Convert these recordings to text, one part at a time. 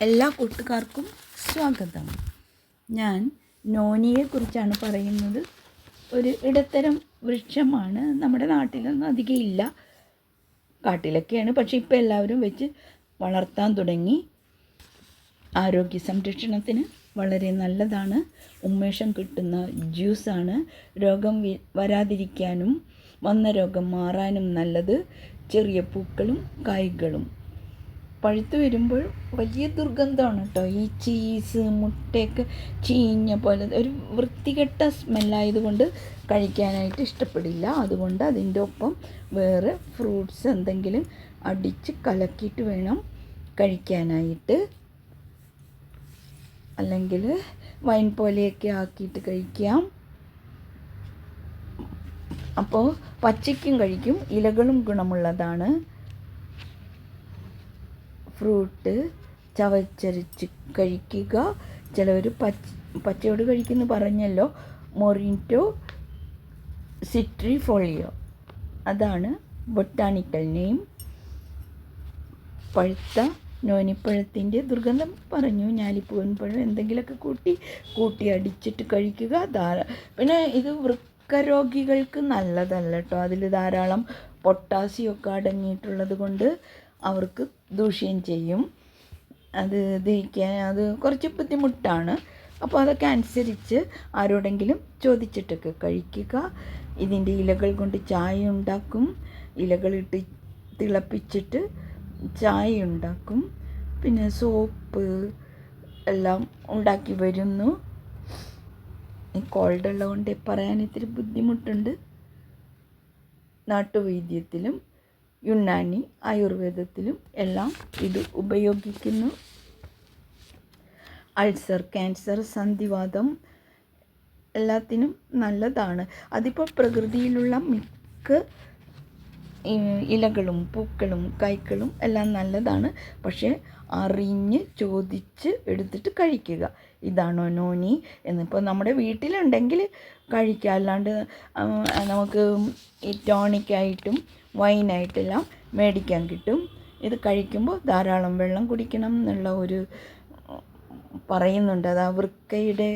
എല്ലാ കൂട്ടുകാർക്കും സ്വാഗതം. ഞാൻ നോനിയെക്കുറിച്ചാണ് പറയുന്നത്. ഒരു ഇടത്തരം വൃക്ഷമാണ് നമ്മുടെ നാട്ടിലൊന്നും അധികം ഇല്ല. കാട്ടിലൊക്കെയാണ്. പക്ഷേ ഇപ്പോൾ എല്ലാവരും വെച്ച് വളർത്താൻ തുടങ്ങി. ആരോഗ്യ സംരക്ഷണത്തിന് വളരെ നല്ലതാണ്. ഉന്മേഷം കിട്ടുന്ന ജ്യൂസാണ്. രോഗം വരാതിരിക്കാനും വന്ന രോഗം മാറാനും നല്ലത്. ചെറിയ പൂക്കളും കായ്കളും. പഴുത്ത് വരുമ്പോൾ വലിയ ദുർഗന്ധമാണ് കേട്ടോ. ഈ ചീസ് മുട്ടയൊക്കെ ചീഞ്ഞ പോലെ ഒരു വൃത്തികെട്ട സ്മെല്ലായതുകൊണ്ട് കഴിക്കാനായിട്ട് ഇഷ്ടപ്പെടില്ല. അതുകൊണ്ട് അതിന്റെ ഒപ്പം വേറെ ഫ്രൂട്ട്സ് എന്തെങ്കിലും അടിച്ച് കലക്കിയിട്ട് വേണം കഴിക്കാനായിട്ട്. അല്ലെങ്കിൽ വൈൻ പോലെയൊക്കെ ആക്കിയിട്ട് കഴിക്കാം. അപ്പോൾ പച്ചയ്ക്കും കഴിക്കും. ഇലകളും ഗുണമുള്ളതാണ്. ഫ്രൂട്ട് ചവച്ചരച്ച് കഴിക്കുക. ചിലവർ പച്ച പച്ചയോട് കഴിക്കുന്നു പറഞ്ഞല്ലോ. മൊറിന്റോ സിട്രിഫോളിയോ അതാണ് ബൊട്ടാണിക്കൽ നെയിം. പഴുത്ത നോനിപ്പഴത്തിന്റെ ദുർഗന്ധം പറഞ്ഞു. ഞാലിപ്പൂവൻ പഴം എന്തെങ്കിലുമൊക്കെ കൂട്ടി കൂട്ടി അടിച്ചിട്ട് കഴിക്കുക. ധാരാ പിന്നെ ഇത് വൃക്കരോഗികൾക്ക് നല്ലതല്ല കേട്ടോ അതിൽ ധാരാളം പൊട്ടാസ്യമൊക്കെ അടങ്ങിയിട്ടുള്ളത് കൊണ്ട് അവർക്ക് ദൂഷ്യം ചെയ്യും. അത് ദഹിക്കാൻ അത് കുറച്ച് ബുദ്ധിമുട്ടാണ്. അപ്പോൾ അതൊക്കെ അനുസരിച്ച് ആരോടെങ്കിലും ചോദിച്ചിട്ടൊക്കെ കഴിക്കുക. ഇതിന്റെ ഇലകൾ കൊണ്ട് ചായ ഉണ്ടാക്കും. ഇലകളിട്ട് തിളപ്പിച്ചിട്ട് ചായ ഉണ്ടാക്കും. പിന്നെ സോപ്പ് എല്ലാം ഉണ്ടാക്കി വരുന്നു. കോൾഡ് ഉള്ളതുകൊണ്ട് പറയാൻ ഇത്തിരി ബുദ്ധിമുട്ടുണ്ട്. നാട്ടുവൈദ്യത്തിലും യുനാനി ആയുർവേദത്തിലും എല്ലാം ഇത് ഉപയോഗിക്കുന്നു. അൾസർ ക്യാൻസർ സന്ധിവാദം എല്ലാത്തിനും നല്ലതാണ്. അതിപ്പോൾ പ്രകൃതിയിലുള്ള മിക്ക ഇലകളും പൂക്കളും കായ്ക്കളും എല്ലാം നല്ലതാണ്. പക്ഷേ അറിഞ്ഞ് ചോദിച്ച് എടുത്തിട്ട് കഴിക്കുക. ഇതാണോ നോനി എന്നിപ്പോൾ നമ്മുടെ വീട്ടിലുണ്ടെങ്കിൽ കഴിക്കുക അല്ലാണ്ട് നമുക്ക് ഈ ടോണിക്കായിട്ടും വൈനായിട്ടെല്ലാം മേടിക്കാൻ കിട്ടും. ഇത് കഴിക്കുമ്പോൾ ധാരാളം വെള്ളം കുടിക്കണം എന്നുള്ള ഒരു പറയുന്നുണ്ട്. അത് ആ വൃക്കയുടെ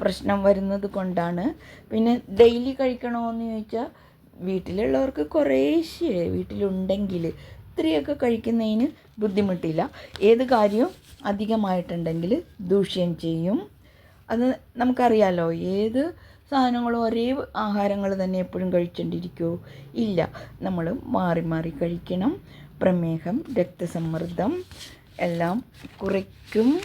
പ്രശ്നം വരുന്നത് കൊണ്ടാണ്. പിന്നെ ഡെയിലി കഴിക്കണമെന്ന് ചോദിച്ചാൽ വീട്ടിലുള്ളവർക്ക് കുറേശ്ശേ വീട്ടിലുണ്ടെങ്കിൽ ഇത്രയൊക്കെ കഴിക്കുന്നതിന് ബുദ്ധിമുട്ടില്ല. ഏത് കാര്യവും അധികമായിട്ടുണ്ടെങ്കിൽ ദൂഷ്യം ചെയ്യും. അത് നമുക്കറിയാലോ ഏത് സാധനങ്ങളും ഒരേ ആഹാരങ്ങൾ തന്നെ എപ്പോഴും കഴിച്ചുകൊണ്ടിരിക്കുമോ ഇല്ല നമ്മൾ മാറി മാറി കഴിക്കണം. പ്രമേഹം രക്തസമ്മർദ്ദം എല്ലാം കുറയ്ക്കും.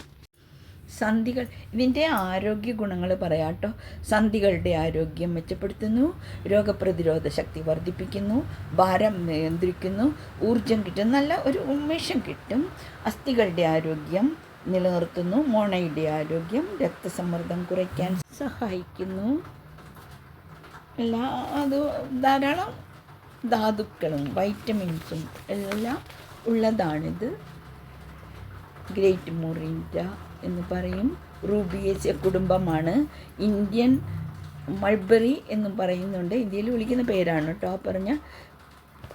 സന്ധികൾ. ഇതിന്റെ ആരോഗ്യ ഗുണങ്ങൾ പറയാട്ടോ സന്ധികളുടെ ആരോഗ്യം മെച്ചപ്പെടുത്തുന്നു. രോഗപ്രതിരോധ ശക്തി വർദ്ധിപ്പിക്കുന്നു. ഭാരം നിയന്ത്രിക്കുന്നു. ഊർജം കിട്ടും. നല്ല ഒരു ഉന്മേഷം കിട്ടും. അസ്ഥികളുടെ ആരോഗ്യം നിലനിർത്തുന്നു. മോണയുടെ ആരോഗ്യം രക്തസമ്മർദ്ദം കുറയ്ക്കാൻ സഹായിക്കുന്നു. എല്ലാ അത് ധാരാളം ധാതുക്കളും വൈറ്റമിൻസും എല്ലാം ഉള്ളതാണിത്. ഗ്രേറ്റ് മൊറിന്റ എന്ന് പറയും. റൂബിയേസിയ കുടുംബമാണ്. ഇന്ത്യൻ മൾബറി എന്നും പറയുന്നുണ്ട്. ഇന്ത്യയിൽ വിളിക്കുന്ന പേരാണ് കേട്ടോ. ആ പറഞ്ഞ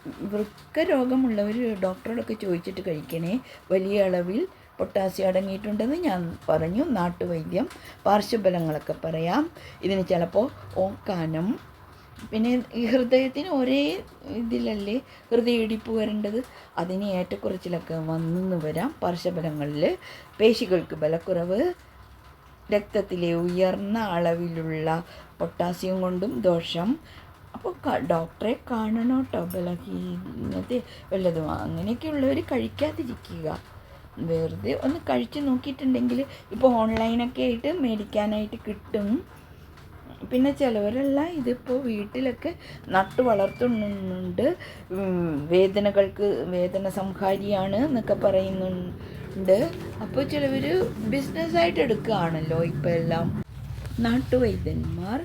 വൃക്ക രോഗമുള്ളവർ ഡോക്ടറോടൊക്കെ ചോദിച്ചിട്ട് കഴിക്കണേ. വലിയ അളവിൽ പൊട്ടാസ്യം അടങ്ങിയിട്ടുണ്ടെന്ന് ഞാൻ പറഞ്ഞു. നാട്ടുവൈദ്യം പാർശ്വഫലങ്ങളൊക്കെ പറയാം. ഇതിന് ചിലപ്പോൾ ഓക്കാനം പിന്നെ ഈ ഹൃദയത്തിന് ഒരേ ഇതിലല്ലേ ഹൃദയയിടിപ്പ് വരേണ്ടത്? അതിന് ഏറ്റക്കുറച്ചിലൊക്കെ വന്നെന്ന് വരാം. പാർശ്വഫലങ്ങളിൽ പേശികൾക്ക് ബലക്കുറവ് രക്തത്തിലെ ഉയർന്ന അളവിലുള്ള പൊട്ടാസ്യം കൊണ്ടും ദോഷം. അപ്പോൾ ഡോക്ടറെ കാണണം കേട്ടോ ബലഹീനത വല്ലതും അങ്ങനെയൊക്കെയുള്ളവർ കഴിക്കാതിരിക്കുക. വെറുതെ ഒന്ന് കഴിച്ച് നോക്കിയിട്ടുണ്ടെങ്കിൽ ഇപ്പോൾ ഓൺലൈനൊക്കെ ആയിട്ട് മേടിക്കാനായിട്ട് കിട്ടും. പിന്നെ ചിലവരല്ല ഇതിപ്പോൾ വീട്ടിലൊക്കെ നട്ട് വളർത്തുന്നുണ്ട്. വേദനകൾക്ക് വേദന സംഹാരിയാണ് എന്നൊക്കെ പറയുന്നുണ്ട്. അപ്പോൾ ചിലവർ ബിസിനസ്സായിട്ട് എടുക്കുകയാണല്ലോ ഇപ്പോൾ എല്ലാം. നാട്ടുവൈദ്യന്മാർ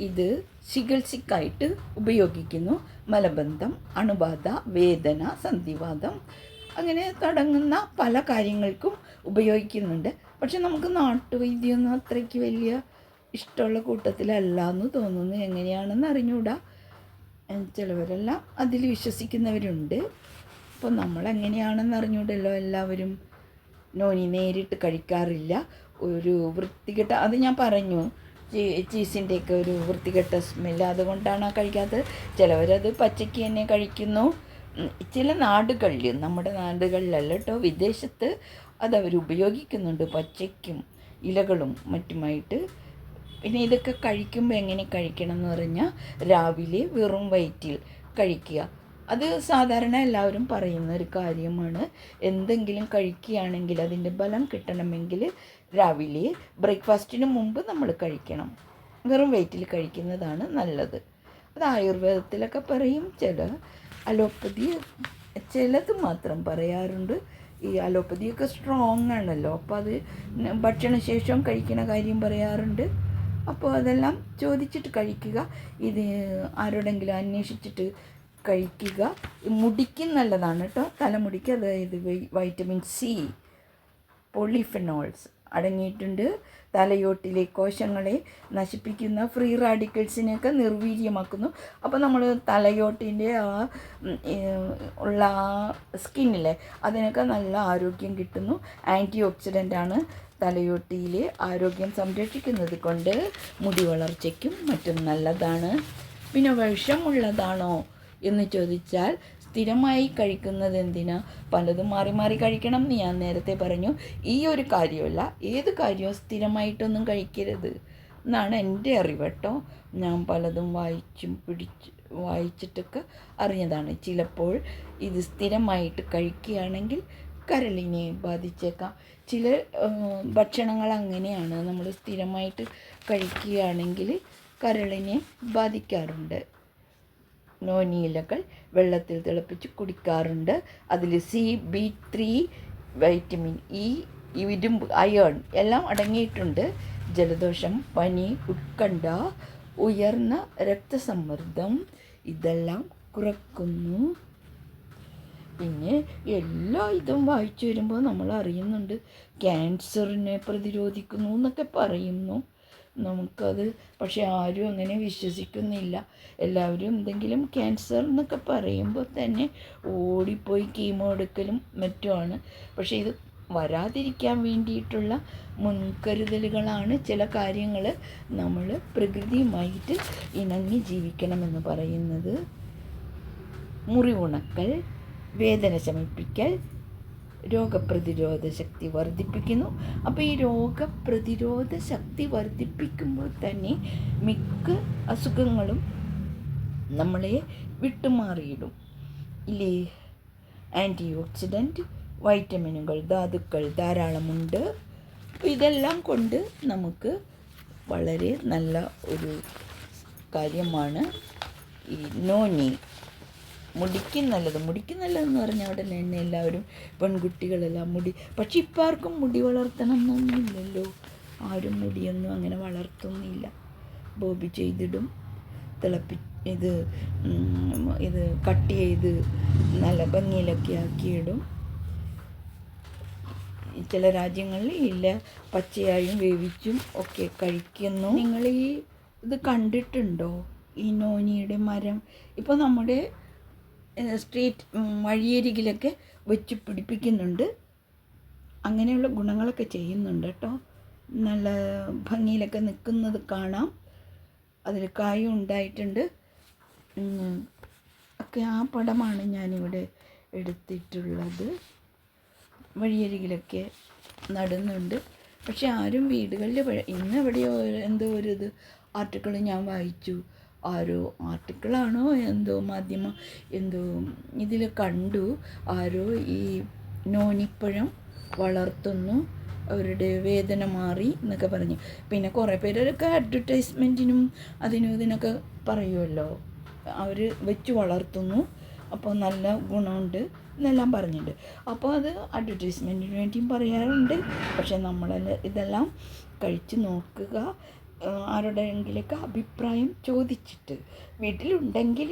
ഇത് ചികിത്സക്കായിട്ട് ഉപയോഗിക്കുന്നു. മലബന്ധം അണുബാധ വേദന സന്ധിവാദം അങ്ങനെ തുടങ്ങുന്ന പല കാര്യങ്ങൾക്കും ഉപയോഗിക്കുന്നുണ്ട്. പക്ഷെ നമുക്ക് നാട്ടുവൈദ്യമൊന്നും അത്രയ്ക്ക് വലിയ ഇഷ്ടമുള്ള കൂട്ടത്തിലല്ല എന്ന് തോന്നുന്നു. എങ്ങനെയാണെന്ന് അറിഞ്ഞുകൂടാ ചിലവരെല്ലാം അതിൽ വിശ്വസിക്കുന്നവരുണ്ട്. അപ്പോൾ നമ്മൾ എങ്ങനെയാണെന്ന് അറിഞ്ഞൂടല്ലോ എല്ലാവരും. നോനി നേരിട്ട് കഴിക്കാറില്ല. ഒരു വൃത്തികെട്ട അത് ഞാൻ പറഞ്ഞു. ചീസിന്റെയൊക്കെ ഒരു വൃത്തികെട്ട സ്മെല്ല് അതുകൊണ്ടാണ് കഴിക്കാത്തത്. ചിലവരത് പച്ചയ്ക്ക് തന്നെ കഴിക്കുന്നു. ചില നാടുകളിൽ നമ്മുടെ നാടുകളിലല്ല കേട്ടോ വിദേശത്ത് അതവർ ഉപയോഗിക്കുന്നുണ്ട് പച്ചയ്ക്കും ഇലകളും മറ്റുമായിട്ട്. പിന്നെ ഇതൊക്കെ കഴിക്കുമ്പോൾ എങ്ങനെ കഴിക്കണം എന്ന് പറഞ്ഞാൽ രാവിലെ വെറും വയറ്റിൽ കഴിക്കുക. അത് സാധാരണ എല്ലാവരും പറയുന്ന ഒരു കാര്യമാണ്. എന്തെങ്കിലും കഴിക്കുകയാണെങ്കിൽ അതിന്റെ ബലം കിട്ടണമെങ്കിൽ രാവിലെ ബ്രേക്ക്ഫാസ്റ്റിന് മുമ്പ് നമ്മൾ കഴിക്കണം. വെറും വെയിറ്റിൽ കഴിക്കുന്നതാണ് നല്ലത്. അത് ആയുർവേദത്തിലൊക്കെ പറയും ചില അലോപ്പതി ചിലത് മാത്രം പറയാറുണ്ട്. ഈ അലോപ്പതിയൊക്കെ സ്ട്രോങ് ആണല്ലോ. അപ്പോൾ അത് ഭക്ഷണശേഷം കഴിക്കുന്ന കാര്യം പറയാറുണ്ട്. അപ്പോൾ അതെല്ലാം ചോദിച്ചിട്ട് കഴിക്കുക. ഇത് ആരോടെങ്കിലും അന്വേഷിച്ചിട്ട് കഴിക്കുക. മുടിക്കും നല്ലതാണ് കേട്ടോ. തലമുടിക്ക് അതായത് വൈറ്റമിൻ സി പോളിഫെനോൾസ് അടങ്ങിയിട്ടുണ്ട്. തലയോട്ടിലെ കോശങ്ങളെ നശിപ്പിക്കുന്ന ഫ്രീ റാഡിക്കൽസിനെയൊക്കെ നിർവീര്യമാക്കുന്നു. അപ്പോൾ നമ്മൾ തലയോട്ടിന്റെ ആ ഉള്ള സ്കിന്നിലെ അതിനൊക്കെ നല്ല ആരോഗ്യം കിട്ടുന്നു. ആന്റി ഓക്സിഡന്റ് ആണ് തലയോട്ടിയിലെ ആരോഗ്യം സംരക്ഷിക്കുന്നത് കൊണ്ട് മുടി വളർച്ചയ്ക്കും മറ്റും നല്ലതാണ്. പിന്നെ വിഷമുള്ളതാണോ എന്ന് ചോദിച്ചാൽ സ്ഥിരമായി കഴിക്കുന്നത് എന്തിനാ പലതും മാറി മാറി കഴിക്കണം എന്ന് ഞാൻ നേരത്തെ പറഞ്ഞു. ഈ ഒരു കാര്യമല്ല. ഏത് കാര്യവും സ്ഥിരമായിട്ടൊന്നും കഴിക്കരുത് എന്നാണ് എന്റെ അറിവ് കേട്ടോ ഞാൻ പലതും വായിച്ചും പിടിച്ച് വായിച്ചിട്ടൊക്കെ അറിഞ്ഞതാണ്. ചിലപ്പോൾ ഇത് സ്ഥിരമായിട്ട് കഴിക്കുകയാണെങ്കിൽ കരളിനെ ബാധിച്ചേക്കാം. ചില ഭക്ഷണങ്ങൾ അങ്ങനെയാണ് നമ്മൾ സ്ഥിരമായിട്ട് കഴിക്കുകയാണെങ്കിൽ കരളിനെ ബാധിക്കാറുണ്ട്. നോനിയിലകൾ വെള്ളത്തിൽ തിളപ്പിച്ച് കുടിക്കാറുണ്ട്. അതിൽ C B three vitamin E ഇരുമ്പ് അയേൺ എല്ലാം അടങ്ങിയിട്ടുണ്ട്. ജലദോഷം പനി ഉത്കണ്ഠ ഉയർന്ന രക്തസമ്മർദ്ദം ഇതെല്ലാം കുറക്കുന്നു. പിന്നെ എല്ലാ ഇതും വായിച്ചു വരുമ്പോൾ നമ്മൾ അറിയുന്നുണ്ട്. ക്യാൻസറിനെ പ്രതിരോധിക്കുന്നു എന്നൊക്കെ പറയുന്നു. നമുക്കത് പക്ഷെ ആരും അങ്ങനെ വിശ്വസിക്കുന്നില്ല. എല്ലാവരും എന്തെങ്കിലും ക്യാൻസർ എന്നൊക്കെ പറയുമ്പോൾ തന്നെ ഓടിപ്പോയി കീമോ എടുക്കലും മറ്റുമാണ്. പക്ഷേ ഇത് വരാതിരിക്കാൻ വേണ്ടിയിട്ടുള്ള മുൻകരുതലുകളാണ് ചില കാര്യങ്ങൾ നമ്മൾ പ്രകൃതിയുമായിട്ട് ഇണങ്ങി ജീവിക്കണമെന്ന് പറയുന്നത്. മുറിവുണക്കൽ വേദന ശമിപ്പിക്കൽ രോഗപ്രതിരോധ ശക്തി വർദ്ധിപ്പിക്കുന്നു. അപ്പോൾ ഈ രോഗപ്രതിരോധ ശക്തി വർദ്ധിപ്പിക്കുമ്പോൾ തന്നെ മിക്ക അസുഖങ്ങളും നമ്മളെ വിട്ടുമാറിയിടും. ഇല്ലേ? ആന്റി ഓക്സിഡന്റ് വൈറ്റമിനുകൾ ധാതുക്കൾ ധാരാളമുണ്ട്. ഇതെല്ലാം കൊണ്ട് നമുക്ക് വളരെ നല്ല ഒരു കാര്യമാണ് ഈ നോനി മുടിക്ക് നല്ലത്. മുടിക്കും നല്ലതെന്ന് പറഞ്ഞാൽ ഉടനെ തന്നെ എല്ലാവരും പെൺകുട്ടികളെല്ലാം മുടി പക്ഷെ ഇപ്പം ആർക്കും മുടി വളർത്തണം എന്നൊന്നുമില്ലല്ലോ ആരും മുടിയൊന്നും അങ്ങനെ വളർത്തുന്നില്ല. ബോബി ചെയ്തിടും. തിളപ്പി ഇത് ഇത് കട്ട് ചെയ്ത് നല്ല ഭംഗിയിലൊക്കെ ആക്കിയിടും. ചില രാജ്യങ്ങളിൽ ഇല്ല. പച്ചയായും വേവിച്ചും ഒക്കെ കഴിക്കുന്നു. നിങ്ങൾ ഈ ഇത് കണ്ടിട്ടുണ്ടോ? ഈ നോനിയുടെ മരം. ഇപ്പോൾ നമ്മുടെ സ്ട്രീറ്റ് വഴിയരികിലൊക്കെ വെച്ച് പിടിപ്പിക്കുന്നുണ്ട്. അങ്ങനെയുള്ള ഗുണങ്ങളൊക്കെ ചെയ്യുന്നുണ്ട് കേട്ടോ. നല്ല ഭംഗിയിലൊക്കെ നിൽക്കുന്നത് കാണാം. അതിൽ കായും ഉണ്ടായിട്ടുണ്ട്. ഒക്കെ ആ പടമാണ് ഞാനിവിടെ എടുത്തിട്ടുള്ളത്. വഴിയരികിലൊക്കെ നടുന്നുണ്ട്. പക്ഷെ ആരും വീടുകളിൽ ഇന്ന് എവിടെയോ എന്തോ ഒരു ഇത് ആർട്ടിക്കിൾ ഞാൻ വായിച്ചു. ആരോ ആർട്ടിക്കിളാണോ എന്തോ മാധ്യമം എന്തോ ഇതിൽ കണ്ടു. ആരോ ഈ നോനിപ്പഴം വളർത്തുന്നു. അവരുടെ വേദന മാറി എന്നൊക്കെ പറഞ്ഞു. പിന്നെ കുറേ പേരൊക്കെ അഡ്വർടൈസ്മെന്റിനും അതിനും ഇതിനൊക്കെ പറയുമല്ലോ അവർ വെച്ച് വളർത്തുന്നു. അപ്പോൾ നല്ല ഗുണമുണ്ട് എന്നെല്ലാം പറഞ്ഞിട്ടുണ്ട്. അപ്പോൾ അത് അഡ്വർടൈസ്മെന്റിന് വേണ്ടിയും പറയാറുണ്ട്. പക്ഷേ നമ്മളെല്ലാം ഇതെല്ലാം കഴിച്ച് നോക്കുക. ആരുടെയെങ്കിലൊക്കെ അഭിപ്രായം ചോദിച്ചിട്ട് വീട്ടിലുണ്ടെങ്കിൽ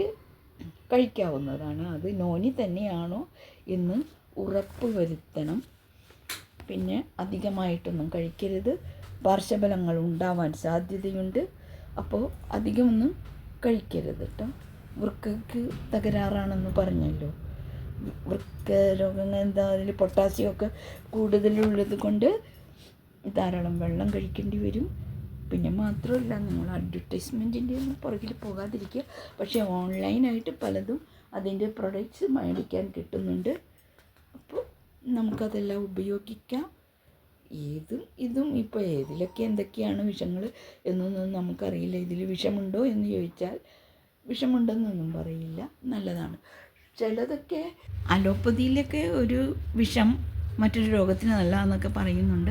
കഴിക്കാവുന്നതാണ്. അത് നോനി തന്നെയാണോ എന്ന് ഉറപ്പ് വരുത്തണം പിന്നെ അധികമായിട്ടൊന്നും കഴിക്കരുത്. പാർശ്വഫലങ്ങൾ ഉണ്ടാവാൻ സാധ്യതയുണ്ട്. അപ്പോൾ അധികമൊന്നും കഴിക്കരുത് കേട്ടോ. വൃക്കയ്ക്ക് തകരാറാണെന്ന് പറഞ്ഞല്ലോ. വൃക്ക രോഗങ്ങൾ എന്താ അതിൽ പൊട്ടാസ്യമൊക്കെ കൂടുതലുള്ളത് കൊണ്ട് ധാരാളം വെള്ളം കഴിക്കേണ്ടി വരും. പിന്നെ മാത്രമല്ല നിങ്ങൾ അഡ്വർടൈസ്മെന്റിന്റെ ഒന്നും പുറകിൽ പോകാതിരിക്കുക. പക്ഷേ ഓൺലൈനായിട്ട് പലതും അതിന്റെ പ്രൊഡക്ട്സ് മേടിക്കാൻ കിട്ടുന്നുണ്ട്. അപ്പോൾ നമുക്കതെല്ലാം ഉപയോഗിക്കാം. ഏതും ഇതും ഇപ്പോൾ ഏതിലൊക്കെ എന്തൊക്കെയാണ് വിഷങ്ങൾ എന്നൊന്നും നമുക്കറിയില്ല. ഇതിൽ വിഷമുണ്ടോ എന്ന് ചോദിച്ചാൽ വിഷമുണ്ടെന്നൊന്നും പറയില്ല. നല്ലതാണ്. ചിലതൊക്കെ അലോപ്പതിയിലൊക്കെ ഒരു വിഷം മറ്റൊരു രോഗത്തിന് നല്ലതെന്നൊക്കെ പറയുന്നുണ്ട്.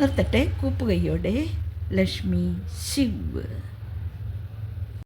നിർത്തട്ടെ കൂപ്പുകയ്യോടെ. Lakshmi Sigur.